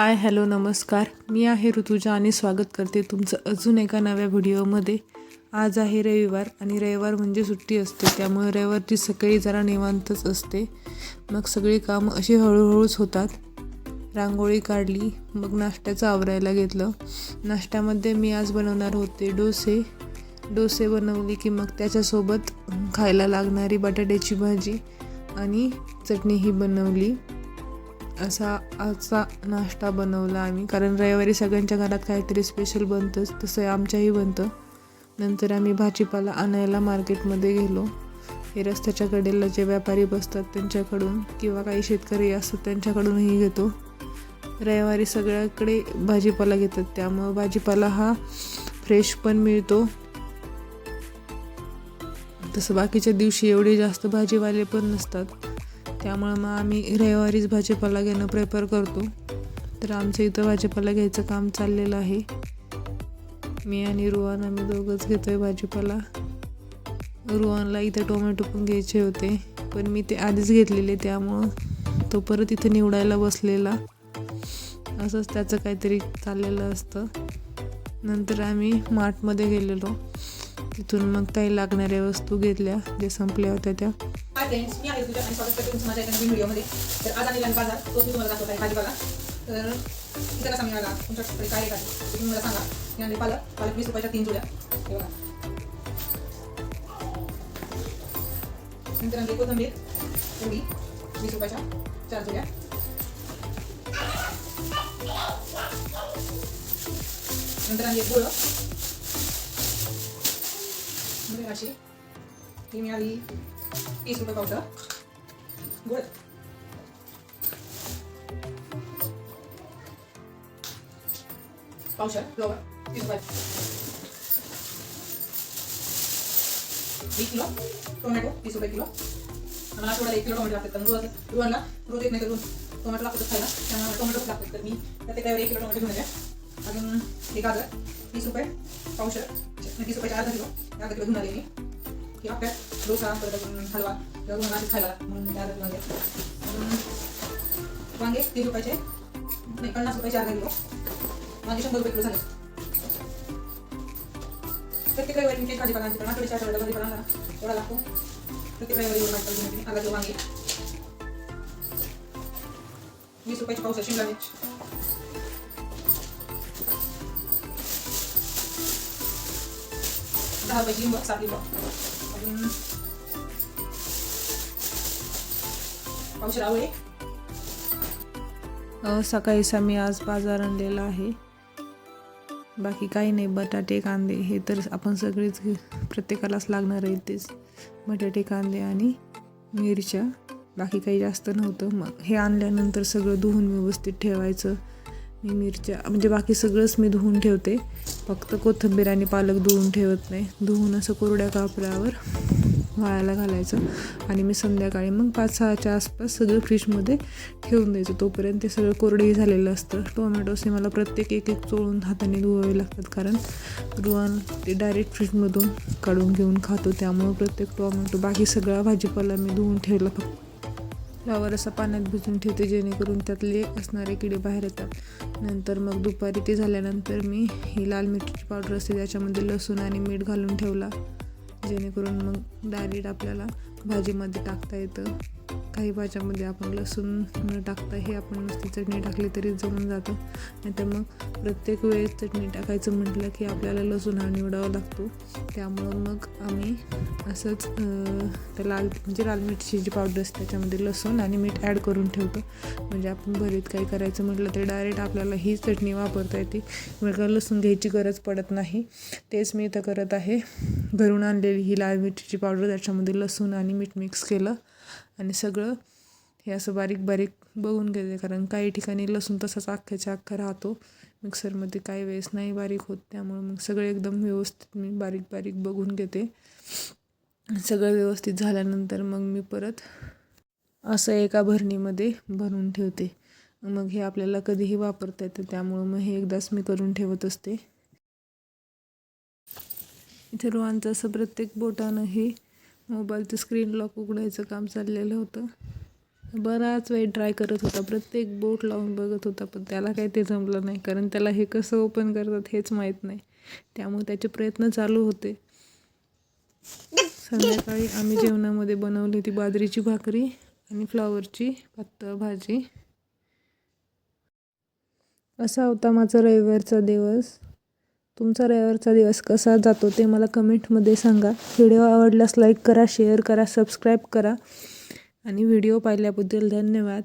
Hi hello नमस्कार. मी आहे ऋतुजा आणि स्वागत करते तुमचं अजून एका नव्या व्हिडिओमध्ये. आज आहे रविवार आणि रविवार म्हणजे सुट्टी असते त्यामुळे रविवारची सकाळी जरा निवांतच असते. मग सगळी कामं अशी हळूहळूच होतात. रांगोळी काढली मग नाश्त्याचं आवरायला घेतलं. नाश्त्यामध्ये मी आज बनवणार होते डोसे. डोसे बनवले की मग त्याच्यासोबत खायला लागणारी बटाट्याची भाजी आणि चटणी ही बनवली. असा आजचा नाश्ता बनवला आम्ही. कारण रविवारी सगळ्यांच्या घरात काहीतरी स्पेशल बनतंच तसं आमच्याही बनतं. नंतर आम्ही भाजीपाला आणायला मार्केटमध्ये गेलो. हे रस्त्याच्या कडेला जे व्यापारी बसतात त्यांच्याकडून किंवा काही शेतकरी असतात त्यांच्याकडूनही घेतो. रविवारी सगळ्याकडे भाजीपाला घेतात. त्यामुळं भाजीपाला हा फ्रेश पण मिळतो. तसं बाकीच्या दिवशी एवढे जास्त भाजीवाले पण नसतात. त्यामुळं मग आम्ही रविवारीच भाजीपाला घेणं प्रेफर करतो. तर आमच्या इथं भाजीपाला घ्यायचं काम चाललेलं आहे. मी आणि रुहान आम्ही दोघंच घेतो आहे भाजीपाला. रुहानला इथं टोमॅटो पण घ्यायचे होते पण मी ते आधीच घेतलेले त्यामुळं तो परत इथं निवडायला बसलेला. असंच त्याचं काहीतरी चाललेलं असतं. नंतर आम्ही मार्टमध्ये गेलेलो. तिथून मग काही लागणाऱ्या वस्तू घेतल्या जे संपल्या होत्या त्या. हाय फ्रेंड्स मी आहे तुझ्या आणि स्वागत करते तुमचं माझ्या एका नवीन व्हिडिओमध्ये तर आज आलेला बाजार तोच मी तुम्हाला दाखवत आहे भाजीपाला तर इथं कसा मिळाला तुमच्याकडे काय येत आहे तुम्ही मला सांगा. मी आणले पालक पालक वीस रुपयाच्या तीन जुड्या. हे बघा. नंतर आणली कोथंबीर एवढी वीस रुपयाच्या चार जुड्या. नंतर आणली गुळ. अशी ही मिळाली तीस रुपये पावशर गुळ पावशर फ्लोअर तीस रुपये एक किलो टोमॅटो तीस रुपये किलो आम्हाला आठवड्याला एक किलो टोमॅटो लागतात कारण रोज रोहनला रोज एक नाही करून टोमॅटो लागतो खायला त्यामुळे टोमॅटो लागतात तर मी प्रत्येक वेळी एक किलो टोमॅटो घेऊन येते अजून हे गाजर तीस रुपये पावशर तीस रुपयाचे अर्धा किलो अर्धा किलो घेऊन आले मी की आपल्या डोसा परत हलवा किंवा तुम्हाला खायला म्हणून त्या वांगे म्हणजे. वांगे तीस रुपयाचे. नाही पन्नास रुपयाचे अर्धा किलो. वांगे शंभर रुपये किलो झाले. प्रत्येक रविवारी तुमची भाजीपाला आणते पण आठवड्याच्या आठवड्याला भाजीपाला आणला एवढा लागतो. प्रत्येक रविवारी एवढा भाजीपाला घेऊन म्हणजे. अर्धा किलो वांगे. वीस रुपयाची पावसा शिमला मिर्च. दहा रुपयाची लिंब सात लिंब. अजून पावशे आवळे आज बाजार आणलेला आहे. बाकी काही नाही बटाटे कांदे हे तर आपण सगळेच प्रत्येकालाच लागणार आहे तेच बटाटे कांदे आणि मिरच्या. बाकी काही जास्त नव्हतं. मग हे आणल्यानंतर सगळं धुवून व्यवस्थित ठेवायचं. मी मिरच्या म्हणजे बाकी सगळंच मी धुवून ठेवते. फक्त कोथिंबीर आणि पालक धुवून ठेवत नाही. धुवून असं कोरड्या कापडावर वाळायला घालायचं. आणि मी संध्याकाळी मग पाच सहाच्या आसपास सगळं फ्रीजमध्ये ठेवून द्यायचं. तोपर्यंत ते सगळं कोरडेही झालेलं असतं. टोमॅटोस हे मला प्रत्येक एक एक चोळून हाताने धुवावे लागतात. कारण रुवान ते डायरेक्ट फ्रीजमधून काढून घेऊन खातो. त्यामुळं प्रत्येक टोमॅटो बाकी सगळा भाजीपाला मी धुवून ठेवला फक्त. फ्लावर असं पाण्यात भिजून ठेवते जेणेकरून त्यातले असणारे किडे बाहेर येतात. नंतर मग दुपारी ते झाल्यानंतर मी ही लाल मिरची पावडर असते त्याच्यामध्ये लसूण आणि मीठ घालून ठेवला. जेणेकरून मग डायरेक्ट आपल्याला भाजीमध्ये टाकता येतं. काही भाज्यामध्ये आपण लसूण न टाकता हे आपण नुसती चटणी टाकली तरी जमून जातं. नाहीतर मग प्रत्येक वेळेस चटणी टाकायचं म्हटलं की आपल्याला लसूण हा निवडावा लागतो. त्यामुळं मग आम्ही असंच त्या लाल म्हणजे लाल मिरची जी पावडर असते त्याच्यामध्ये लसूण आणि मीठ ॲड करून ठेवतो. म्हणजे आपण भरीत काही करायचं म्हटलं तर डायरेक्ट आपल्याला ही चटणी वापरता येते. म्हणजे वेगळं लसूण घ्यायची गरज पडत नाही. तेच मी इथं करत आहे. घरून आणलेली ही लाल मिरचीची पावडर त्याच्यामध्ये लसूण आणि मीठ मिक्स केलं. आणि सगळं हे असं बारीक बारीक बघून घेते कारण काही ठिकाणी लसूण तसाच अख्ख्याच्या अख्खा राहतो. मिक्सरमध्ये काही वेळेस नाही बारीक होत. त्यामुळे मग सगळे एकदम व्यवस्थित मी बारीक बारीक बघून घेते. सगळं व्यवस्थित झाल्यानंतर मग मी परत असं एका भरणीमध्ये भरून ठेवते. मग हे आपल्याला कधीही वापरता येतं. त्यामुळं मग हे एकदाच मी करून ठेवत असते. इथे रोहांचं असं प्रत्येक बोटानं हे मोबाईलचं स्क्रीन लॉक उघडायचं काम चाललेलं होतं. बराच वेळ ट्राय करत होता. प्रत्येक बोट लावून बघत होता पण त्याला काही ते जमलं नाही. कारण त्याला हे कसं ओपन करतात हेच माहीत नाही. त्यामुळे त्याचे प्रयत्न चालू होते. संध्याकाळी आम्ही जेवणामध्ये बनवली होती बाजरीची भाकरी आणि फ्लावरची पातळ भाजी. असा होता माझा रविवारचा दिवस. तुमचा रविवारचा दिवस कसा जातो ते मला कमेंटमध्ये सांगा. व्हिडिओ आवडल्यास लाईक करा शेअर करा सबस्क्राईब करा. आणि व्हिडिओ पाहिल्याबद्दल धन्यवाद.